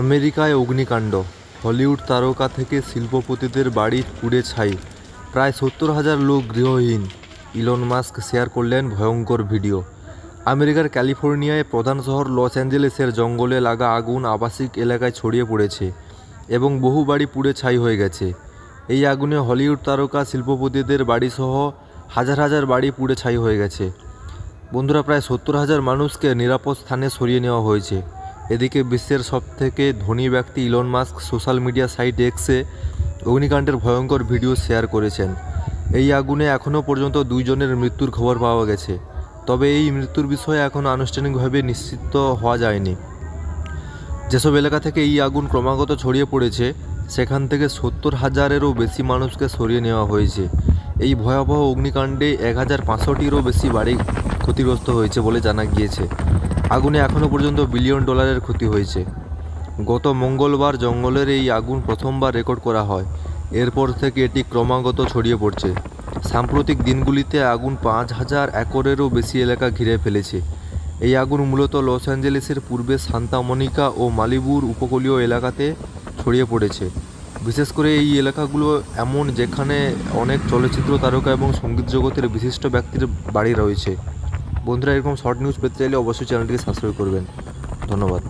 আমেরিকায় অগ্নিকাণ্ড। হলিউড তারকা থেকে শিল্পপতিদের বাড়ি পুড়ে ছাই। প্রায় সত্তর হাজার লোক গৃহহীন। ইলন মাস্ক শেয়ার করলেন ভয়ঙ্কর ভিডিও। আমেরিকার ক্যালিফোর্নিয়ায় প্রধান শহর লস অ্যাঞ্জেলেসের জঙ্গলে লাগা আগুন আবাসিক এলাকায় ছড়িয়ে পড়েছে এবং বহু বাড়ি পুড়ে ছাই হয়ে গেছে। এই আগুনে হলিউড তারকা, শিল্পপতিদের বাড়িসহ হাজার হাজার বাড়ি পুড়ে ছাই হয়ে গেছে। বন্ধুরা, প্রায় সত্তর হাজার মানুষকে নিরাপদ স্থানে সরিয়ে নেওয়া হয়েছে। এদিকে বিশ্বের সবথেকে ধনী ব্যক্তি Elon Musk social media site এক্সে অগ্নিকাণ্ডের ভয়ঙ্কর ভিডিও শেয়ার করেছেন। এই আগুনে এখনও পর্যন্ত দুইজনের মৃত্যুর খবর পাওয়া গেছে। তবে এই মৃত্যুর বিষয়ে এখনও আনুষ্ঠানিকভাবে নিশ্চিত হওয়া যায়নি। যেসব এলাকা থেকে এই আগুন ক্রমাগত ছড়িয়ে পড়েছে, সেখান থেকে সত্তর হাজারেরও বেশি মানুষকে সরিয়ে নেওয়া হয়েছে। এই ভয়াবহ অগ্নিকাণ্ডে এক হাজার পাঁচশোটিরও বেশি বাড়ি ক্ষতিগ্রস্ত হয়েছে বলে জানা গিয়েছে। আগুনে এখনও পর্যন্ত বিলিয়ন ডলারের ক্ষতি হয়েছে। গত মঙ্গলবার জঙ্গলের এই আগুন প্রথমবার রেকর্ড করা হয়। এরপর থেকে এটি ক্রমাগত ছড়িয়ে পড়ছে। সাম্প্রতিক দিনগুলিতে আগুন পাঁচ হাজার একরেরও বেশি এলাকা ঘিরে ফেলেছে। এই আগুন মূলত লস অ্যাঞ্জেলেসের পূর্বে সান্তা মনিকা ও মালিবুর উপকূলীয় এলাকাতে ছড়িয়ে পড়েছে। বিশেষ করে এই এলাকাগুলো এমন যেখানে অনেক চলচ্চিত্র তারকা এবং সংগীত জগতের বিশিষ্ট ব্যক্তির বাড়ি রয়েছে। বন্ধুরা এরকম শর্ট নিউজ পেতে চাইলে অবশ্যই চ্যানেলটিকে সাবস্ক্রাইব করবেন। ধন্যবাদ।